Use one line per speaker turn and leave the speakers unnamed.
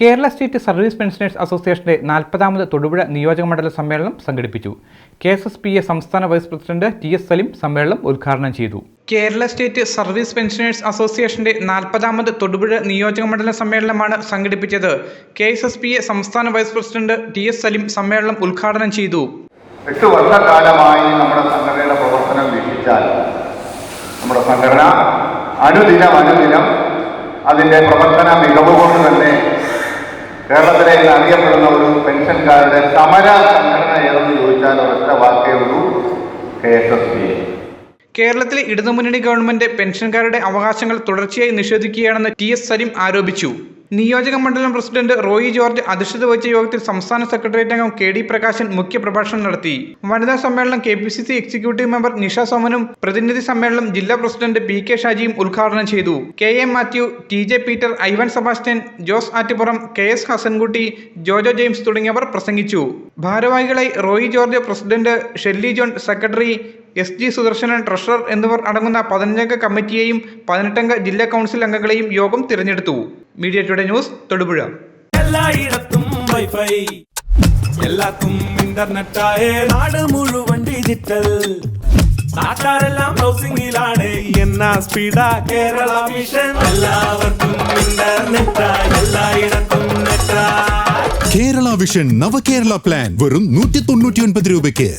Kerala state service pensioners അസോസിയേഷന്റെ നാൽപ്പതാമത് തൊടുപുഴ നിയോജക മണ്ഡല സമ്മേളനം സംഘടിപ്പിച്ചു. K S S P A സംസ്ഥാന vice president T S Salim സമ്മേളനം ഉദ്ഘാടനം ചെയ്തു. കേരള സ്റ്റേറ്റ് സർവീസ് പെൻഷനേഴ്സ് അസോസിയേഷന്റെ നാൽപ്പതാമത് തൊടുപുഴ നിയോജക മണ്ഡല സമ്മേളനമാണ് സംഘടിപ്പിച്ചത്. K S S P A സംസ്ഥാന vice president T S Salim സമ്മേളനം ഉദ്ഘാടനം ചെയ്തു.
എട്ട് വർഷക്കാലമായി നമ്മുടെ സംഘടനയുടെ പ്രവർത്തനം വീക്ഷിച്ചാൽ നമ്മുടെ സംഘടന അനുദിനം അനുദിനം അതിന്റെ പ്രവർത്തന മികവ് കൊണ്ട് തന്നെ ഇന്ന് അറിയപ്പെടുന്ന ഒരു പെൻഷൻകാരുടെ സമര സംഘടന ഏതെന്ന് ചോദിച്ചാൽ ഒരൊറ്റ വാക്കേ ഉള്ളൂ കെ എസ് എസ് പി
കേരളത്തിലെ ഇടതുമുന്നണി ഗവൺമെന്റ് പെൻഷൻകാരുടെ അവകാശങ്ങൾ തുടർച്ചയായി നിഷേധിക്കുകയാണെന്ന് ടി എസ് സലിം ആരോപിച്ചു. നിയോജക മണ്ഡലം പ്രസിഡന്റ് റോയി ജോർജ് അധ്യക്ഷത വഹിച്ച യോഗത്തിൽ സംസ്ഥാന സെക്രട്ടേറിയറ്റ് അംഗം കെ ഡി പ്രകാശൻ മുഖ്യപ്രഭാഷണം നടത്തി. വനിതാ സമ്മേളനം K P C C executive member Nisha സോമനും പ്രതിനിധി സമ്മേളനം ജില്ലാ പ്രസിഡന്റ് പി കെ ഷാജിയും ഉദ്ഘാടനം ചെയ്തു. K M Mathew T J Peter Ivan Sebastian Jose Attippuram K S Hasankutty Jojo James തുടങ്ങിയവർ പ്രസംഗിച്ചു. ഭാരവാഹികളായി Roy George president Shelly John secretary S G Sudarsanan treasurer എന്നിവർ അടങ്ങുന്ന പതിനഞ്ചംഗ കമ്മിറ്റിയെയും പതിനെട്ടംഗ ജില്ലാ കൗൺസിൽ അംഗങ്ങളെയും യോഗം തിരഞ്ഞെടുത്തു. Media today news Thodupuzha.
എല്ലായിടത്തും വൈഫൈ എല്ലാത്തും ഇന്റർനെറ്റായേ നാട് മുഴുവൻ ഡിജിറ്റൽ നാട്ടാരെല്ലാം ബ്രൗസിംഗിലാണ് എന്നാ സ്പീഡാ കേരള മിഷൻ എല്ലാവർക്കും ഇന്റർനെറ്റ് എല്ലായിടത്തും നെറ്റാ
കേരള വിഷൻ നവകേരള പ്ലാൻ വെറും നൂറ്റി തൊണ്ണൂറ്റി ഒൻപത് രൂപയ്ക്ക്.